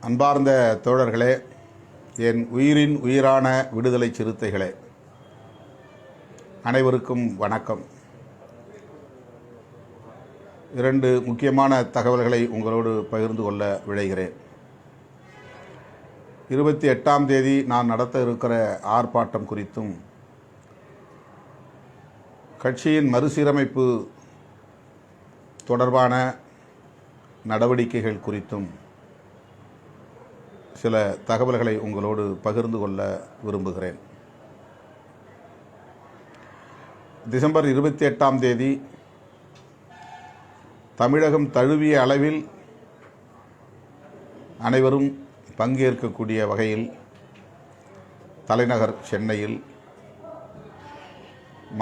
அன்பார்ந்த தோழர்களே என் உயிரின் உயிரான விடுதலை சிறுத்தைகளே அனைவருக்கும் வணக்கம். இரண்டு முக்கியமான தகவல்களை உங்களோடு பகிர்ந்து கொள்ள விழைகிறேன். இருபத்தி எட்டாம் தேதி நான் நடத்த இருக்கிற ஆர்ப்பாட்டம் குறித்தும் கட்சியின் மறுசீரமைப்பு தொடர்பான நடவடிக்கைகள் குறித்தும் சில தகவல்களை உங்களோடு பகிர்ந்து கொள்ள விரும்புகிறேன். டிசம்பர் இருபத்தி எட்டாம் தேதி தமிழகம் தழுவிய அளவில் அனைவரும் பங்கேற்கக்கூடிய வகையில் தலைநகர் சென்னையில்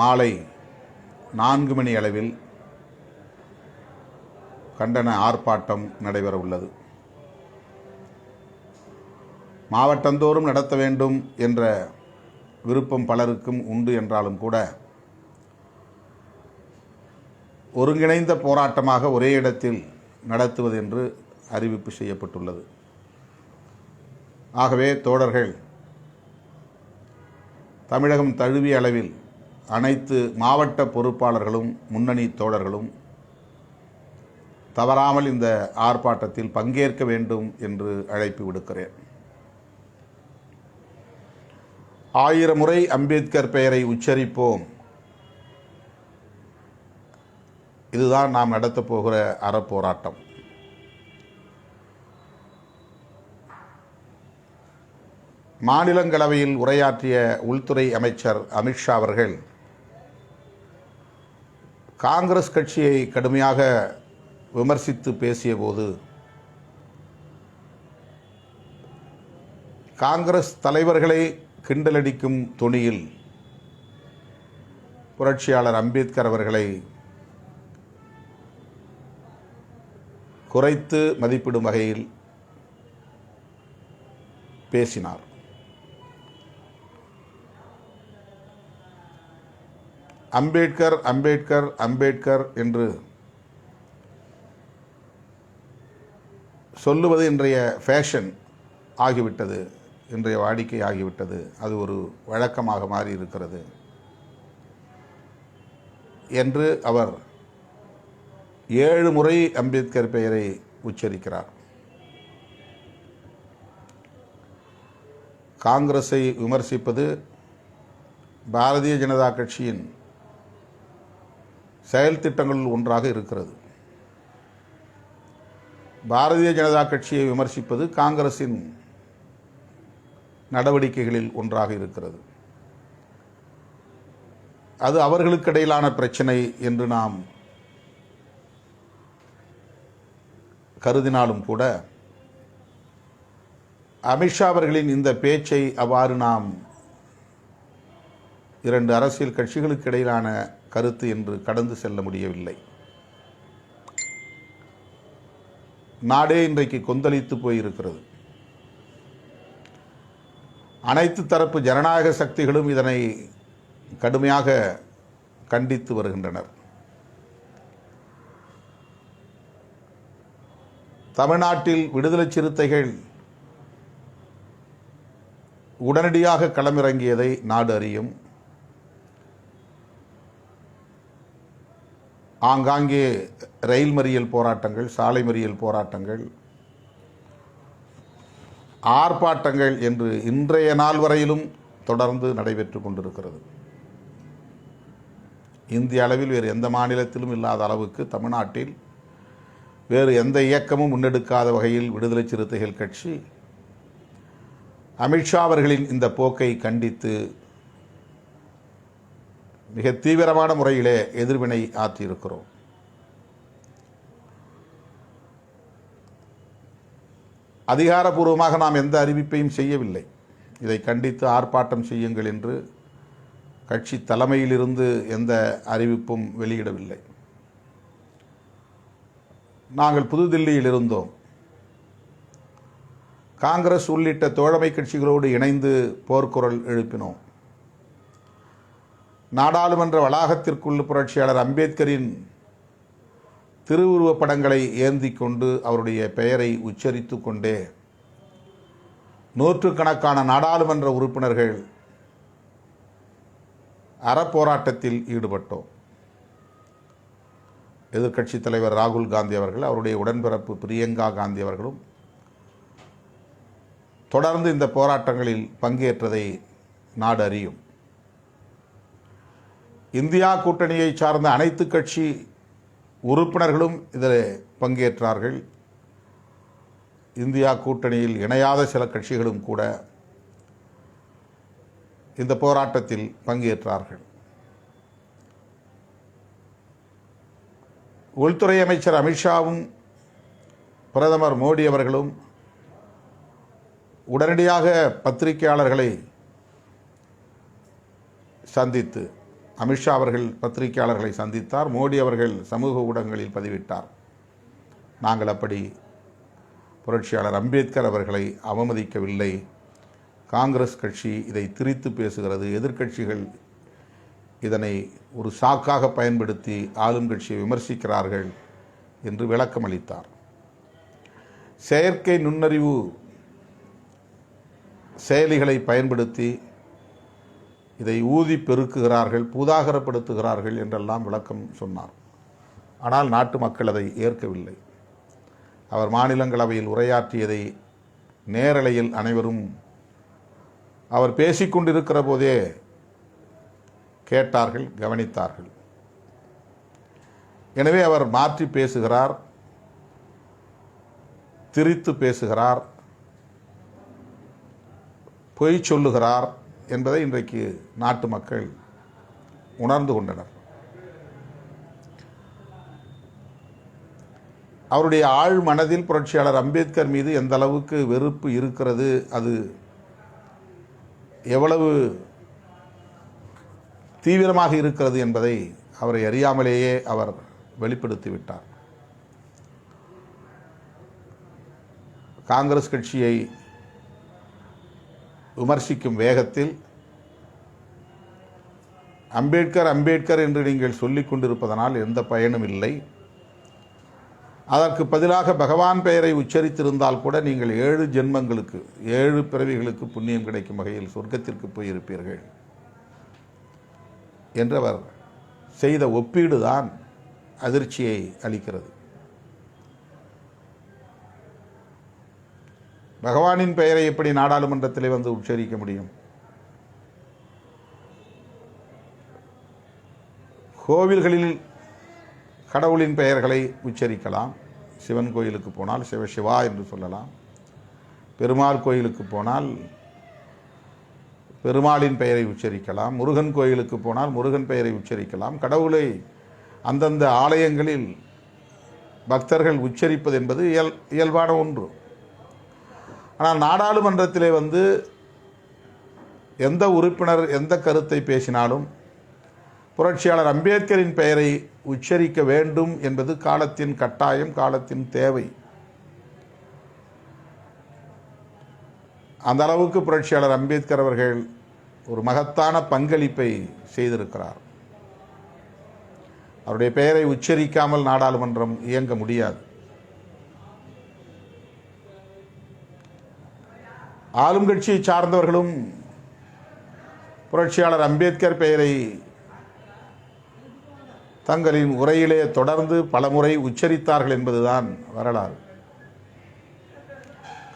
மாலை நான்கு மணி அளவில் கண்டன ஆர்ப்பாட்டம் நடைபெற உள்ளது மாவட்டந்தோறும் நடத்த வேண்டும் என்ற விருப்பம் பலருக்கும் உண்டு என்றாலும் கூட ஒருங்கிணைந்த போராட்டமாக ஒரே இடத்தில் நடத்துவது என்று அறிவிப்பு செய்யப்பட்டுள்ளது. ஆகவே தோழர்கள் தமிழகம் தழுவிய அளவில் அனைத்து மாவட்ட பொறுப்பாளர்களும் முன்னணி தோழர்களும் தவறாமல் இந்த ஆர்ப்பாட்டத்தில் பங்கேற்க வேண்டும் என்று அழைப்பு விடுக்கிறேன். ஆயிரம் முறை அம்பேத்கர் பெயரை உச்சரிப்போம். இதுதான் நாம் நடத்தப் போகிற அறப்போராட்டம். மாநிலங்களவையில் உரையாற்றிய உள்துறை அமைச்சர் அமித்ஷா அவர்கள் காங்கிரஸ் கட்சியை கடுமையாக விமர்சித்து பேசியபோது காங்கிரஸ் தலைவர்களை கிண்டலடிக்கும் தொனியில் புரட்சியாளர் அம்பேத்கர் அவர்களை குறைத்து மதிப்பிடும் வகையில் பேசினார். அம்பேத்கர் அம்பேத்கர் அம்பேத்கர் என்று சொல்லுவது இன்றைய ஃபேஷன் ஆகிவிட்டது. இன்றைய வாடிக்கை ஆகிவிட்டது அது ஒரு வழக்கமாக மாறி இருக்கிறது. என்று அவர் ஏழு முறை அம்பேத்கர் பெயரை உச்சரிக்கிறார். காங்கிரஸை விமர்சிப்பது பாரதிய ஜனதா கட்சியின் செயல் திட்டங்களில் ஒன்றாக இருக்கிறது. பாரதிய ஜனதா கட்சியை விமர்சிப்பது காங்கிரசின் நடவடிக்கைகளில் ஒன்றாக இருக்கிறது. அது அவர்களுக்கு இடையிலான பிரச்சனை என்று நாம் கருதினாலும் கூட அமித்ஷா அவர்களின் இந்த பேச்சை அவ்வாறு நாம் இரண்டு அரசியல் கட்சிகளுக்கு இடையிலான கருத்து என்று கடந்து செல்ல முடியவில்லை. நாடே இன்றைக்கு கொந்தளித்து போயிருக்கிறது. அனைத்து தரப்பு ஜனநாயக சக்திகளும் இதனை கடுமையாக கண்டித்து வருகின்றனர். தமிழ்நாட்டில் விடுதலை சிறுத்தைகள் உடனடியாக களமிறங்கியதை நாடு அறியும். ஆங்காங்கே ரயில் மறியல் போராட்டங்கள் சாலை மறியல் போராட்டங்கள் ஆர்ப்பாட்டங்கள் என்று இன்றைய நாள் வரையிலும் தொடர்ந்து நடைபெற்று கொண்டிருக்கிறது. இந்திய அளவில் வேறு எந்த மாநிலத்திலும் இல்லாத அளவுக்கு தமிழ்நாட்டில் வேறு எந்த இயக்கமும் முன்னெடுக்காத வகையில் விடுதலை சிறுத்தைகள் கட்சி அமித்ஷா அவர்களின் இந்த போக்கை கண்டித்து மிக தீவிரமான முறையிலே எதிர்வினை ஆற்றியிருக்கிறோம். அதிகாரபூர்வமாக நாம் எந்த அறிவிப்பையும் செய்யவில்லை. இதை கண்டித்து ஆர்ப்பாட்டம் செய்யுங்கள் என்று கட்சி தலைமையிலிருந்து எந்த அறிவிப்பும் வெளியிடவில்லை. நாங்கள் புதுதில்லியில் இருந்தோம். காங்கிரஸ் உள்ளிட்ட தோழமை கட்சிகளோடு இணைந்து போர்க்குரல் எழுப்பினோம். நாடாளுமன்ற வளாகத்திற்குள் புரட்சியாளர் அம்பேத்கரின் திருவுருவப் படங்களை ஏந்தி கொண்டு அவருடைய பெயரை உச்சரித்து கொண்டே நூற்றுக்கணக்கான நாடாளுமன்ற உறுப்பினர்கள் அறப்போராட்டத்தில் ஈடுபட்டோம். எதிர்க்கட்சித் தலைவர் ராகுல் காந்தி அவர்கள் அவருடைய உடன்பிறப்பு பிரியங்கா காந்தி அவர்களும் தொடர்ந்து இந்த போராட்டங்களில் பங்கேற்றதை நாடு அறியும். இந்தியா கூட்டணியை சார்ந்த அனைத்து கட்சி உறுப்பினர்களும் இதில் பங்கேற்றார்கள். இந்தியா கூட்டணியில் இணையாத சில கட்சிகளும் கூட இந்த போராட்டத்தில் பங்கேற்றார்கள். உள்துறை அமைச்சர் அமித்ஷாவும் பிரதமர் மோடி அவர்களும் உடனடியாக பத்திரிகையாளர்களை சந்தித்து அமித்ஷா அவர்கள் பத்திரிகையாளர்களை சந்தித்தார். மோடி அவர்கள் சமூக ஊடகங்களில் பதிவிட்டார். நாங்கள் அப்படி புரட்சியாளர் அம்பேத்கர் அவர்களை அவமதிக்கவில்லை. காங்கிரஸ் கட்சி இதை திரித்து பேசுகிறது. எதிர்க்கட்சிகள் இதனை ஒரு சாக்காக பயன்படுத்தி ஆளும் கட்சியை விமர்சிக்கிறார்கள் என்று விளக்கம் அளித்தார். செயற்கை நுண்ணறிவு செயலிகளை பயன்படுத்தி இதை ஊதி பெருக்குகிறார்கள் பூதாகரப்படுத்துகிறார்கள் என்றெல்லாம் விளக்கம் சொன்னார். ஆனால் நாட்டு மக்கள் அதை ஏற்கவில்லை. அவர் மாநிலங்களவையில் உரையாற்றியதை நேரலையில் அனைவரும் அவர் பேசிக்கொண்டிருக்கிற போதே கேட்டார்கள் கவனித்தார்கள். எனவே அவர் மாற்றி பேசுகிறார் திரித்து பேசுகிறார் பொய் சொல்லுகிறார் என்பதை இன்றைக்கு நாட்டு மக்கள் உணர்ந்து கொண்டனர். அவருடைய ஆழ் மனதில் புரட்சியாளர் அம்பேத்கர் மீது எந்த அளவுக்கு வெறுப்பு இருக்கிறது அது எவ்வளவு தீவிரமாக இருக்கிறது என்பதை அவரை அறியாமலேயே அவர் வெளிப்படுத்திவிட்டார் காங்கிரஸ் கட்சியை விமர்சிக்கும் வேகத்தில் அம்பேத்கர் அம்பேத்கர் என்று நீங்கள் சொல்லிக் கொண்டிருப்பதனால் எந்த பயனும் இல்லை. அதற்கு பதிலாக பகவான் பெயரை உச்சரித்திருந்தால் கூட நீங்கள் ஏழு ஜென்மங்களுக்கு ஏழு பிறவிகளுக்கு புண்ணியம் கிடைக்கும் வகையில் சொர்க்கத்திற்கு போயிருப்பீர்கள் என்றவர் செய்த ஒப்பீடு தான் அதிர்ச்சியை அளிக்கிறது. பகவானின் பெயரை எப்படி நாடாளுமன்றத்திலே வந்து உச்சரிக்க முடியும்? கோவில்களில் கடவுளின் பெயர்களை உச்சரிக்கலாம். சிவன் கோயிலுக்கு போனால் சிவ சிவா என்று சொல்லலாம். பெருமாள் கோயிலுக்கு போனால் பெருமாளின் பெயரை உச்சரிக்கலாம். முருகன் கோயிலுக்கு போனால் முருகன் பெயரை உச்சரிக்கலாம். கடவுளை அந்தந்த ஆலயங்களில் பக்தர்கள் உச்சரிப்பது என்பது இயல் இயல்பான ஒன்று. ஆனால் நாடாளுமன்றத்திலே வந்து எந்த உறுப்பினர் எந்த கருத்தை பேசினாலும் புரட்சியாளர் அம்பேத்கரின் பெயரை உச்சரிக்க வேண்டும் என்பது காலத்தின் கட்டாயம் காலத்தின் தேவை. அந்த அளவுக்கு புரட்சியாளர் அம்பேத்கர் அவர்கள் ஒரு மகத்தான பங்களிப்பை செய்திருக்கிறார். அவருடைய பெயரை உச்சரிக்காமல் நாடாளுமன்றம் இயங்க முடியாது. ஆளும் கட்சியை சார்ந்தவர்களும் புரட்சியாளர் அம்பேத்கர் பெயரை தங்களின் உரையிலே தொடர்ந்து பலமுறை உச்சரித்தார்கள் என்பதுதான் வரலாறு.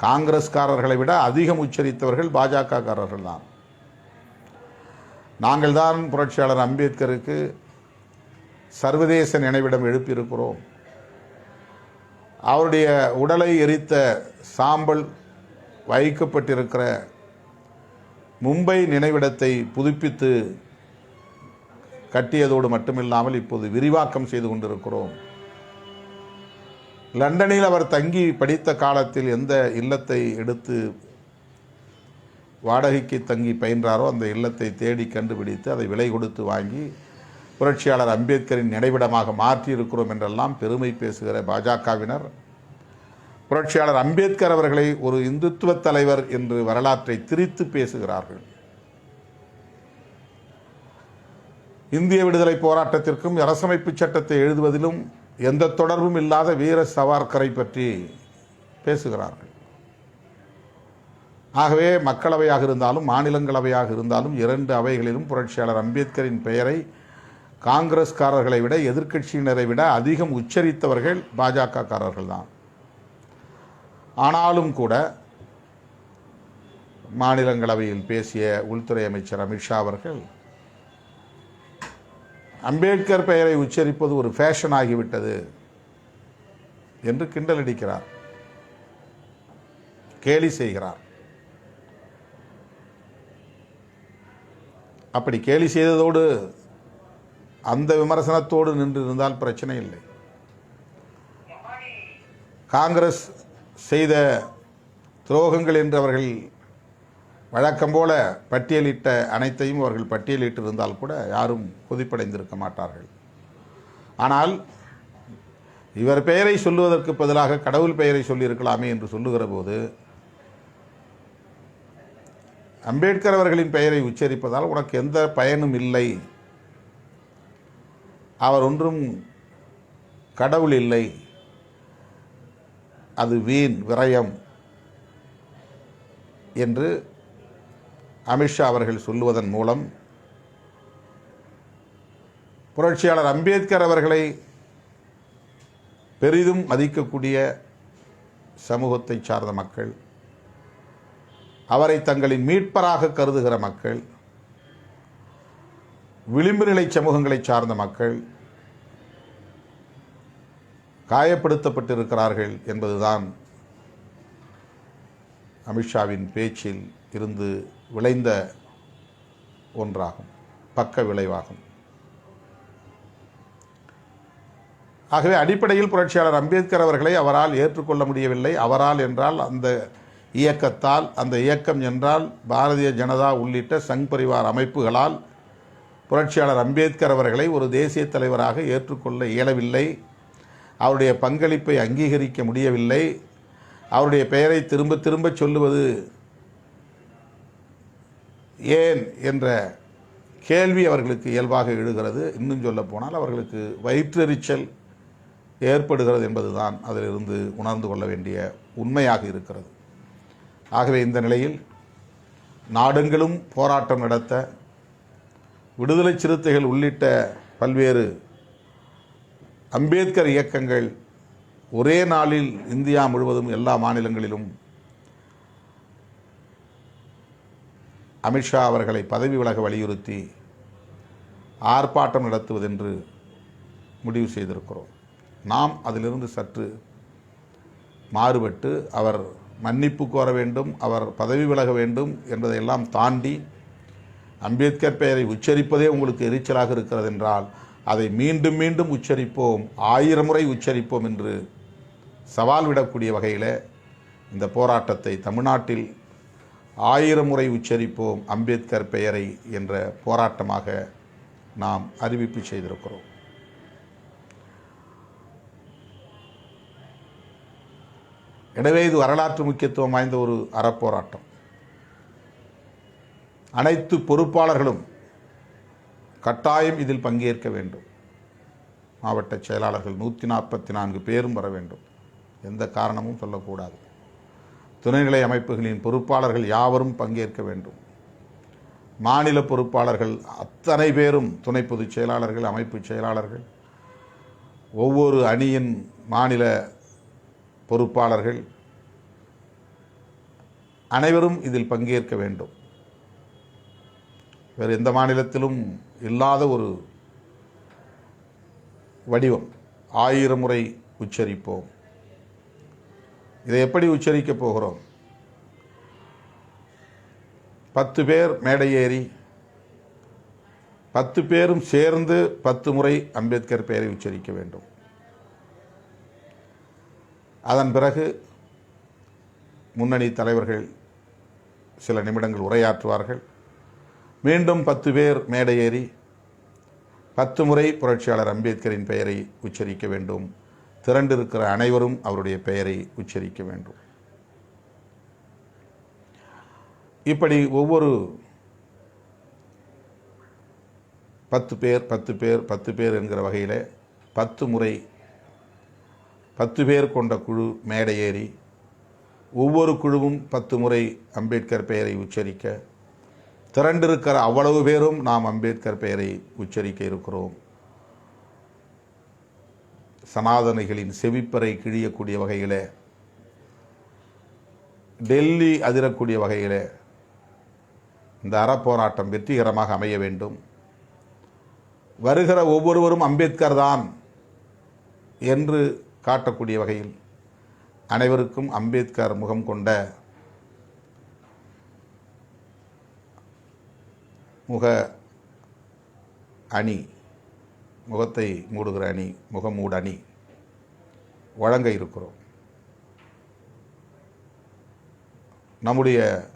காங்கிரஸ்காரர்களை விட அதிகம் உச்சரித்தவர்கள் பாஜகக்காரர்கள் தான் நாங்கள் தான் புரட்சியாளர் அம்பேத்கருக்கு சர்வதேச நினைவிடம் எழுப்பியிருக்கிறோம். அவருடைய உடலை எரித்த சாம்பல் வைக்கப்பட்டிருக்கிற மும்பை நினைவிடத்தை புதுப்பித்து கட்டியதோடு மட்டுமில்லாமல் இப்போது விரிவாக்கம் செய்து கொண்டிருக்கிறோம். லண்டனில் அவர் தங்கி படித்த காலத்தில் எந்த இல்லத்தை எடுத்து வாடகைக்கு தங்கி பயின்றாரோ அந்த இல்லத்தை தேடி கண்டுபிடித்து அதை விலை கொடுத்து வாங்கி புரட்சியாளர் அம்பேத்கரின் நினைவிடமாக மாற்றியிருக்கிறோம் என்றெல்லாம் பெருமை பேசுகிற பாஜகவினர். புரட்சியாளர் அம்பேத்கர் அவர்களை ஒரு இந்துத்துவ தலைவர் என்று வரலாற்றை திரித்து பேசுகிறார்கள். இந்திய விடுதலை போராட்டத்திற்கும் அரசமைப்பு சட்டத்தை எழுதுவதிலும் எந்த தொடர்பும் இல்லாத வீர சவார்கரை பற்றி பேசுகிறார்கள். ஆகவே மக்களவையாக இருந்தாலும் மாநிலங்களவையாக இருந்தாலும் இரண்டு அவைகளிலும் புரட்சியாளர் அம்பேத்கரின் பெயரை காங்கிரஸ்காரர்களை விட எதிர்க்கட்சியினரை விட அதிகம் உச்சரித்தவர்கள் பாஜகக்காரர்கள் தான் ஆனாலும் கூட மாநிலங்களவையில் பேசிய உள்துறை அமைச்சர் அமித்ஷா அவர்கள் அம்பேத்கர் பெயரை உச்சரிப்பது ஒரு ஃபேஷன் ஆகிவிட்டது என்று கிண்டல் அடிக்கிறார் கேலி செய்கிறார். அப்படி கேலி செய்ததோடு அந்த விமர்சனத்தோடு நின்று இருந்தால் பிரச்சனை இல்லை. காங்கிரஸ் செய்த துரோகங்கள் என்று அவர்கள் வழக்கம் போல பட்டியலிட்ட அனைத்தையும் அவர்கள் பட்டியலிட்டு இருந்தால் கூட யாரும் கொதிப்படைந்திருக்க மாட்டார்கள். ஆனால் இவர் பெயரை சொல்லுவதற்கு பதிலாக கடவுள் பெயரை சொல்லியிருக்கலாமே என்று சொல்லுகிற போது அம்பேத்கர் அவர்களின் பெயரை உச்சரிப்பதால் உனக்கு எந்த பயனும் இல்லை. அவர் ஒன்றும் கடவுள் இல்லை. அது வீண் விரயம் என்று அமித்ஷா அவர்கள் சொல்லுவதன் மூலம் புரட்சியாளர் அம்பேத்கர் அவர்களை பெரிதும் மதிக்கக்கூடிய சமூகத்தை சார்ந்த மக்கள் அவரை தங்களின் மீட்பராக கருதுகிற மக்கள் விளிம்பு நிலை சமூகங்களை சார்ந்த மக்கள் காயப்படுத்தப்பட்டிருக்கிறார்கள் என்பதுதான் அமித்ஷாவின் பேச்சில் இருந்து விளைந்த ஒன்றாகும் பக்க விளைவாகும். ஆகவே அடிப்படையில் புரட்சியாளர் அம்பேத்கர் அவர்களை அவரால் ஏற்றுக்கொள்ள முடியவில்லை. அவரால் என்றால் அந்த இயக்கத்தால் அந்த இயக்கம் என்றால் பாரதிய ஜனதா உள்ளிட்ட சங் பரிவார் அமைப்புகளால் புரட்சியாளர் அம்பேத்கர் அவர்களை ஒரு தேசிய தலைவராக ஏற்றுக்கொள்ள இயலவில்லை. அவருடைய பங்களிப்பை அங்கீகரிக்க முடியவில்லை. அவருடைய பெயரை திரும்ப திரும்ப சொல்லுவது ஏன் என்ற கேள்வி அவர்களுக்கு இயல்பாக எழுகிறது. இன்னும் சொல்ல போனால் அவர்களுக்கு வயிற்றெரிச்சல் ஏற்படுகிறது என்பதுதான் அதிலிருந்து உணர்ந்து கொள்ள வேண்டிய உண்மையாக இருக்கிறது. ஆகவே இந்த நிலையில் நாடெங்கிலும் போராட்டம் நடத்த விடுதலை சிறுத்தைகள் உள்ளிட்ட பல்வேறு அம்பேத்கர் இயக்கங்கள் ஒரே நாளில் இந்தியா முழுவதும் எல்லா மாநிலங்களிலும் அமித்ஷா அவர்களை பதவி விலக வலியுறுத்தி ஆர்ப்பாட்டம் நடத்துவதென்று முடிவு செய்திருக்கிறோம். நாம் அதிலிருந்து சற்று மாறுபட்டு அவர் மன்னிப்பு கோர வேண்டும் அவர் பதவி விலக வேண்டும் என்பதையெல்லாம் தாண்டி அம்பேத்கர் பெயரை உச்சரிப்பதே உங்களுக்கு எரிச்சலாக இருக்கிறது என்றால் அதை மீண்டும் மீண்டும் உச்சரிப்போம் ஆயிரம் முறை உச்சரிப்போம் என்று சவால் விடக்கூடிய வகையில் இந்த போராட்டத்தை தமிழ்நாட்டில் ஆயிரம் முறை உச்சரிப்போம் அம்பேத்கர் பெயரை என்ற போராட்டமாக நாம் அறிவிப்பு செய்திருக்கிறோம். எனவே இது வரலாற்று முக்கியத்துவம் வாய்ந்த ஒரு அறப்போராட்டம். அனைத்து பொறுப்பாளர்களும் கட்டாயம் இதில் பங்கேற்க வேண்டும். மாவட்ட செயலாளர்கள் நூற்றி நாற்பத்தி நான்கு பேரும் வர வேண்டும். எந்த காரணமும் சொல்லக்கூடாது. துணைநிலை அமைப்புகளின் பொறுப்பாளர்கள் யாவரும் பங்கேற்க வேண்டும். மாநில பொறுப்பாளர்கள் அத்தனை பேரும் துணை பொதுச் செயலாளர்கள் அமைப்பு செயலாளர்கள் ஒவ்வொரு அணியின் மாநில பொறுப்பாளர்கள் அனைவரும் இதில் பங்கேற்க வேண்டும். வேறு எந்த மாநிலத்திலும் இல்லாத ஒரு வடிவம். ஆயிரம் முறை உச்சரிப்போம். இதை எப்படி உச்சரிக்கப் போகிறோம்? பத்து பேர் மேடை ஏறி பத்து பேரும் சேர்ந்து பத்து முறை அம்பேத்கர் பெயரை உச்சரிக்க வேண்டும். அதன் பிறகு முன்னணி தலைவர்கள் சில நிமிடங்கள் உரையாற்றுவார்கள். மீண்டும் பத்து பேர் மேடை ஏறி பத்து முறை புரட்சியாளர் அம்பேத்கரின் பெயரை உச்சரிக்க வேண்டும். திரண்டிருக்கிற அனைவரும் அவருடைய பெயரை உச்சரிக்க வேண்டும். இப்படி ஒவ்வொரு பத்து பேர் பத்து பேர் பத்து பேர் என்கிற வகையில் பத்து முறை பத்து பேர் கொண்ட குழு மேடை ஏறி ஒவ்வொரு குழுவும் பத்து முறை அம்பேத்கர் பெயரை உச்சரிக்க திரண்டிருக்கிற அவ்வளவு பேரும் நாம் அம்பேத்கர் பெயரை உச்சரிக்க இருக்கிறோம். சனாதனைகளின் செவிப்பறை கிழியக்கூடிய வகையில் டெல்லி அதிரக்கூடிய வகையில் இந்த அறப்போராட்டம் வெற்றிகரமாக அமைய வேண்டும். வருகிற ஒவ்வொருவரும் அம்பேத்கர் தான் என்று காட்டக்கூடிய வகையில் அனைவருக்கும் அம்பேத்கர் முகம் கொண்ட முக அணி முகத்தை மூடுகிற அணி முகமூடு அணி வழங்க இருக்கிறோம். நம்முடைய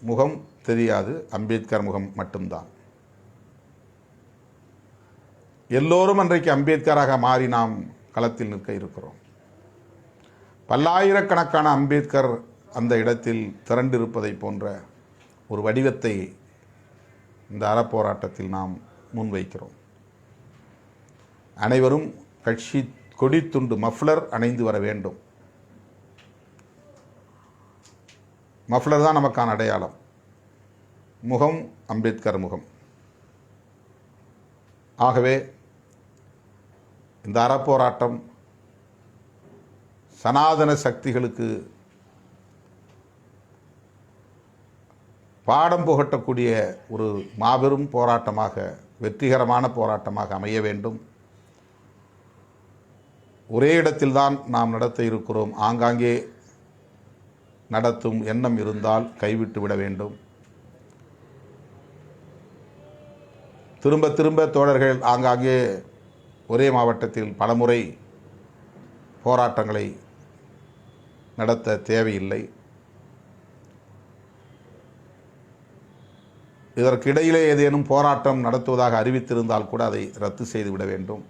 முகம் தெரியாது அம்பேத்கர் முகம் மட்டும்தான். எல்லோரும் அன்றைக்கு அம்பேத்கராக மாறி நாம் களத்தில் நிற்க இருக்கிறோம். பல்லாயிரக்கணக்கான அம்பேத்கர் அந்த இடத்தில் திரண்டிருப்பதை போன்ற ஒரு வடிவத்தை இந்த அறப்போராட்டத்தில் நாம் முன்வைக்கிறோம். அனைவரும் கட்சி கொடித்துண்டு மஃப்ளர் அணைந்து வர வேண்டும். மஃப்ளர் தான் நமக்கான அடையாளம். முகம் அம்பேத்கர் முகம். ஆகவே இந்த அறப்போராட்டம் சனாதன சக்திகளுக்கு பாடம் புகட்டக்கூடிய ஒரு மாபெரும் போராட்டமாக வெற்றிகரமான போராட்டமாக அமைய வேண்டும். ஒரே இடத்தில்தான் நாம் நடத்த இருக்கிறோம். ஆங்காங்கே நடத்தும் எண்ணம் இருந்தால் கைவிட்டு விட வேண்டும். திரும்ப திரும்ப தோழர்கள் ஆங்காங்கே ஒரே மாவட்டத்தில் பலமுறை போராட்டங்களை நடத்த தேவையில்லை. இதற்கிடையிலே ஏதேனும் போராட்டம் நடத்துவதாக அறிவித்திருந்தால் கூட அதை ரத்து செய்துவிட வேண்டும்.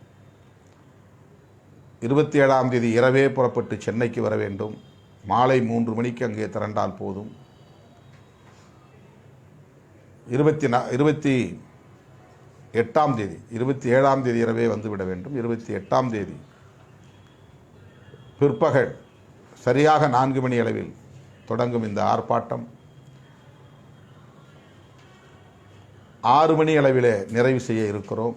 இருபத்தி ஏழாம் தேதி இரவே புறப்பட்டு சென்னைக்கு வர வேண்டும். மாலை மூன்று மணிக்கு அங்கே திரண்டால் போதும். இருபத்தி நா இருபத்தி எட்டாம் தேதி இருபத்தி ஏழாம் தேதி இரவே வந்துவிட வேண்டும். இருபத்தி எட்டாம் தேதி பிற்பகல் சரியாக நான்கு மணி அளவில் தொடங்கும் இந்த ஆர்ப்பாட்டம். ஆறு மணி அளவிலே நிறைவு செய்ய இருக்கிறோம்.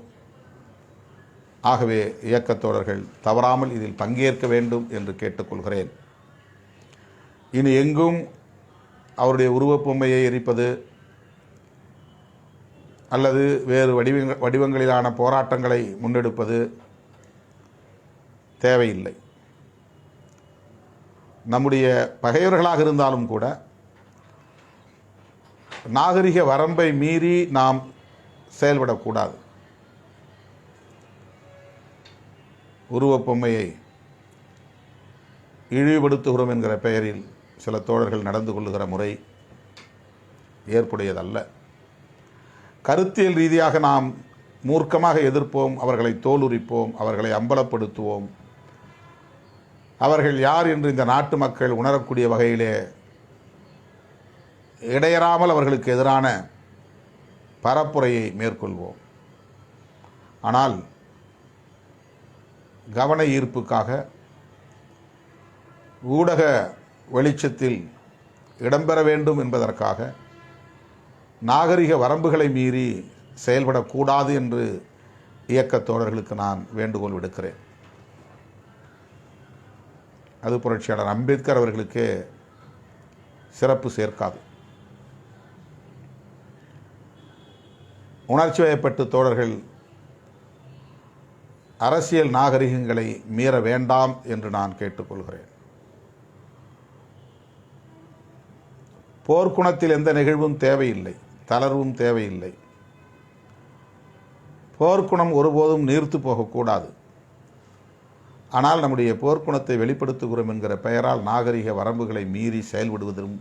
ஆகவே இயக்கத்தோழர்கள் தவறாமல் இதில் பங்கேற்க வேண்டும் என்று கேட்டுக்கொள்கிறேன். இனி எங்கும் அவருடைய உருவப்பொம்மையை எரிப்பது அல்லது வேறு வடிவங்க வடிவங்களிலான போராட்டங்களை முன்னெடுப்பது தேவையில்லை. நம்முடைய பகையவர்களாக இருந்தாலும் கூட நாகரிக வரம்பை மீறி நாம் செயல்படக்கூடாது. உருவப்பொம்மையை இழிவுபடுத்துகிறோம் என்கிற பெயரில் சில தோழர்கள் நடந்து கொள்ளுகிற முறை ஏற்புடையதல்ல. கருத்தியல் ரீதியாக நாம் மூர்க்கமாக எதிர்ப்போம் அவர்களை தோலுரிப்போம் அவர்களை அம்பலப்படுத்துவோம். அவர்கள் யார் என்று இந்த நாட்டு மக்கள் உணரக்கூடிய வகையிலே இடையறாமல் அவர்களுக்கு எதிரான பரப்புரையை மேற்கொள்வோம். ஆனால் கவன ஈர்ப்புக்காக ஊடக வெளிச்சத்தில் இடம்பெற வேண்டும் என்பதற்காக நாகரிக வரம்புகளை மீறி செயல்படக்கூடாது என்று இயக்கத் தோழர்களுக்கு நான் வேண்டுகோள் விடுக்கிறேன். அது புரட்சியாளர் அம்பேத்கர் அவர்களுக்கே சிறப்பு சேர்க்காது. உணர்ச்சி வயப்பட்டு தோழர்கள் அரசியல் நாகரிகங்களை மீற வேண்டாம் என்று நான் கேட்டுக்கொள்கிறேன். போர்க்குணத்தில் எந்த நிகழ்வும் தேவையில்லை தளர்வும் தேவையில்லை. போர்க்குணம் ஒருபோதும் நீர்த்து போகக்கூடாது. ஆனால் நம்முடைய போர்க்குணத்தை வெளிப்படுத்துகிறோம் என்கிற பெயரால் நாகரிக வரம்புகளை மீறி செயல்படுவதும்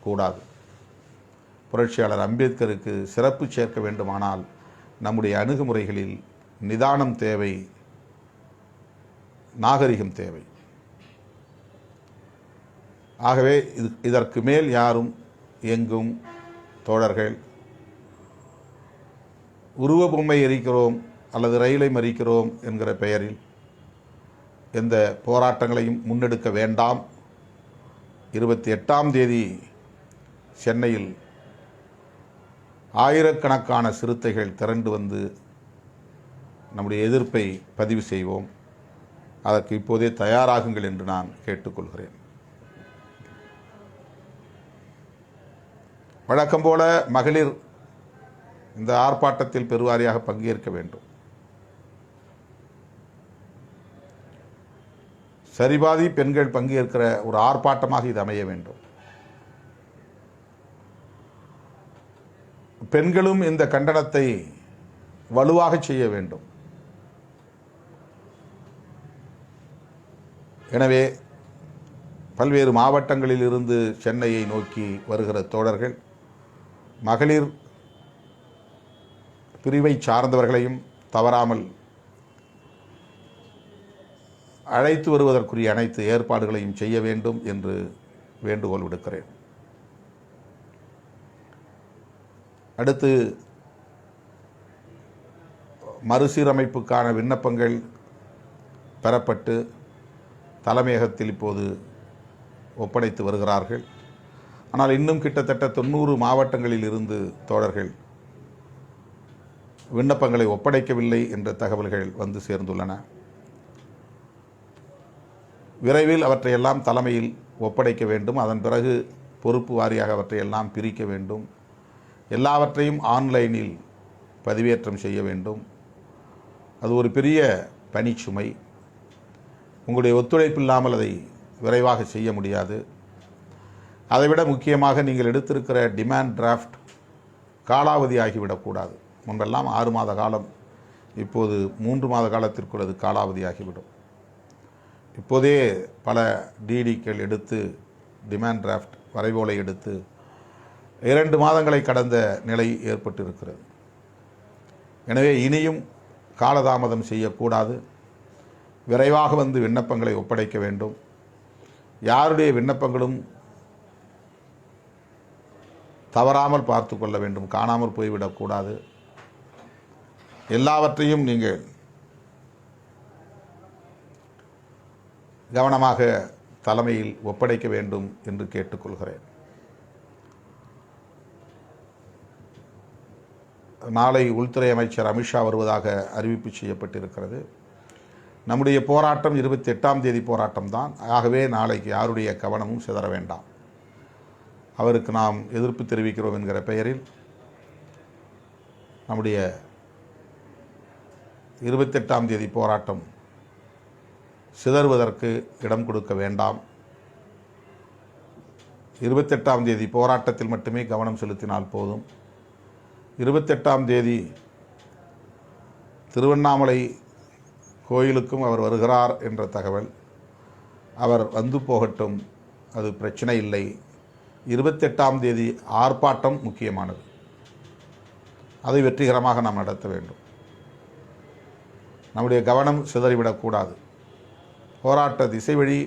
கூடாது. புரட்சியாளர் அம்பேத்கருக்கு சிறப்பு சேர்க்க வேண்டுமானால் நம்முடைய அணுகுமுறைகளில் நிதானம் தேவை நாகரிகம் தேவை. ஆகவே இது இதற்கு மேல் யாரும் எங்கும் தோழர்கள் உருவ பொம்மை எரிக்கிறோம் அல்லது ரயிலை மறிக்கிறோம் என்கிற பெயரில் எந்த போராட்டங்களையும் முன்னெடுக்க வேண்டாம். இருபத்தி எட்டாம் தேதி சென்னையில் ஆயிரக்கணக்கான சிறுத்தைகள் திரண்டு வந்து நம்முடைய எதிர்ப்பை பதிவு செய்வோம். அதற்கு இப்போதே தயாராகுங்கள் என்று நான் கேட்டுக்கொள்கிறேன். வழக்கம் போல மகளிர் இந்த ஆர்ப்பாட்டத்தில் பெருவாரியாக பங்கேற்க வேண்டும். சரிபாதி பெண்கள் பங்கேற்கிற ஒரு ஆர்ப்பாட்டமாக இது அமைய வேண்டும். பெண்களும் இந்த கண்டனத்தை வலுவாக செய்ய வேண்டும். எனவே பல்வேறு மாவட்டங்களில் இருந்து சென்னையை நோக்கி வருகிற தோழர்கள் மகளிர் பிரிவை சார்ந்தவர்களையும் தவறாமல் அழைத்து வருவதற்குரிய அனைத்து ஏற்பாடுகளையும் செய்ய வேண்டும் என்று வேண்டுகோள் விடுக்கிறேன். அடுத்து மறுசீரமைப்புக்கான விண்ணப்பங்கள் பெறப்பட்டு தலைமையகத்தில் இப்போது ஒப்படைத்து வருகிறார்கள். ஆனால் இன்னும் கிட்டத்தட்ட தொண்ணூறு மாவட்டங்களில் இருந்து தோழர்கள் விண்ணப்பங்களை ஒப்படைக்கவில்லை என்ற தகவல்கள் வந்து சேர்ந்துள்ளன. விரைவில் அவற்றையெல்லாம் தலைமையில் ஒப்படைக்க வேண்டும். அதன் பிறகு பொறுப்பு வாரியாக அவற்றையெல்லாம் பிரிக்க வேண்டும். எல்லாவற்றையும் ஆன்லைனில் பதிவேற்றம் செய்ய வேண்டும். அது ஒரு பெரிய பணிச்சுமை. உங்களுடைய ஒத்துழைப்பு இல்லாமல் அதை விரைவாக செய்ய முடியாது. அதைவிட முக்கியமாக நீங்கள் எடுத்திருக்கிற டிமாண்ட் டிராஃப்ட் காலாவதி ஆகிவிடக்கூடாது முன்பெல்லாம் ஆறு மாத காலம் இப்போது மூன்று மாத காலத்திற்குள் அது காலாவதி ஆகிவிடும் இப்போதே பல டிடிக்கள் எடுத்து டிமாண்ட் டிராஃப்ட் வரைவோலை எடுத்து இரண்டு மாதங்களை கடந்த நிலை ஏற்பட்டிருக்கிறது. எனவே இனியும் காலதாமதம் செய்யக்கூடாது. விரைவாக வந்து விண்ணப்பங்களை ஒப்படைக்க வேண்டும். யாருடைய விண்ணப்பங்களும் தவறாமல் பார்த்து கொள்ள வேண்டும். காணாமல் போய்விடக்கூடாது எல்லாவற்றையும் நீங்கள் கவனமாக தலைமையில் ஒப்படைக்க வேண்டும் என்று கேட்டுக்கொள்கிறேன் நாளை உள்துறை அமைச்சர் அமித்ஷா வருவதாக அறிவிப்பு செய்யப்பட்டிருக்கிறது. நம்முடைய போராட்டம் இருபத்தி எட்டாம் தேதி போராட்டம் தான். ஆகவே நாளைக்கு யாருடைய கவனமும் சிதற வேண்டாம். அவருக்கு நாம் எதிர்ப்பு தெரிவிக்கிறோம் என்கிற பெயரில் நம்முடைய இருபத்தெட்டாம் தேதி போராட்டம் சிதறுவதற்கு இடம் கொடுக்க வேண்டாம். இருபத்தெட்டாம் தேதி போராட்டத்தில் மட்டுமே கவனம் செலுத்தினால் போதும். இருபத்தெட்டாம் தேதி திருவண்ணாமலை கோயிலுக்கும் அவர் வருகிறார் என்ற தகவல். அவர் வந்து போகட்டும் அது பிரச்சனை இல்லை. இருபத்தெட்டாம் தேதி ஆர்ப்பாட்டம் முக்கியமானது. அதை வெற்றிகரமாக நாம் நடத்த வேண்டும். நம்முடைய கவனம் சிதறிவிடக்கூடாது. போராட்ட திசை வழி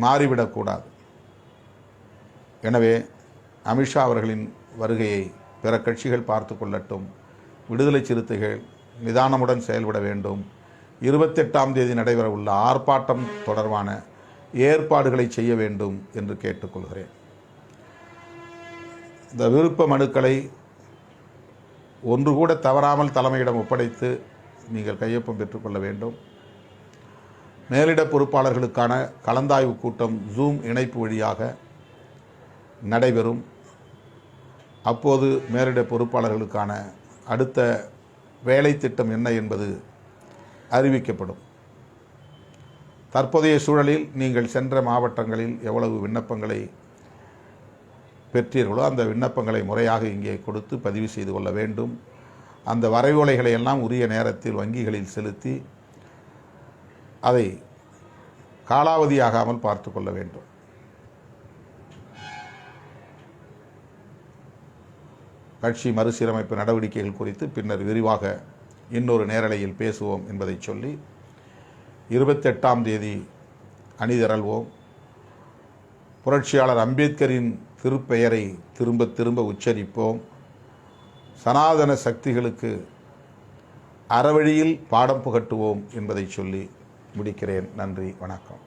மாறிவிடக்கூடாது. எனவே அமித்ஷா அவர்களின் வருகையை பிற கட்சிகள் பார்த்து கொள்ளட்டும். விடுதலை சிறுத்தைகள் நிதானமுடன் செயல்பட வேண்டும். இருபத்தெட்டாம் தேதி நடைபெறவுள்ள ஆர்ப்பாட்டம் தொடர்பான ஏற்பாடுகளை செய்ய வேண்டும் என்று கேட்டுக்கொள்கிறேன் இந்த விருப்ப மனுக்களை ஒன்று கூட தவறாமல் தலைமையிடம் ஒப்படைத்து நீங்கள் கையொப்பம் பெற்றுக்கொள்ள வேண்டும். மேலிட பொறுப்பாளர்களுக்கான கலந்தாய்வு கூட்டம் ஜூம் இணைப்பு வழியாக நடைபெறும். அப்போது மேலிட பொறுப்பாளர்களுக்கான அடுத்த வேலை திட்டம் என்ன என்பது அறிவிக்கப்படும். தற்போதைய சூழலில் நீங்கள் சென்ற மாவட்டங்களில் எவ்வளவு விண்ணப்பங்களை பெற்றீர்களோ அந்த விண்ணப்பங்களை முறையாக இங்கே கொடுத்து பதிவு செய்து கொள்ள வேண்டும். அந்த வரைவோலைகளை எல்லாம் உரிய நேரத்தில் வங்கிகளில் செலுத்தி அதை காலாவதியாகாமல் பார்த்து கொள்ள வேண்டும். கட்சி மறுசீரமைப்பு நடவடிக்கைகள் குறித்து பின்னர் விரிவாக இன்னொரு நேரலையில் பேசுவோம் என்பதை சொல்லி இருபத்தெட்டாம் தேதி அணிதிரள்வோம் புரட்சியாளர் அம்பேத்கரின் திருப்பெயரை திரும்ப திரும்ப உச்சரிப்போம். சனாதன சக்திகளுக்கு அறவழியில் பாடம் புகட்டுவோம் என்பதை சொல்லி முடிக்கிறேன். நன்றி வணக்கம்.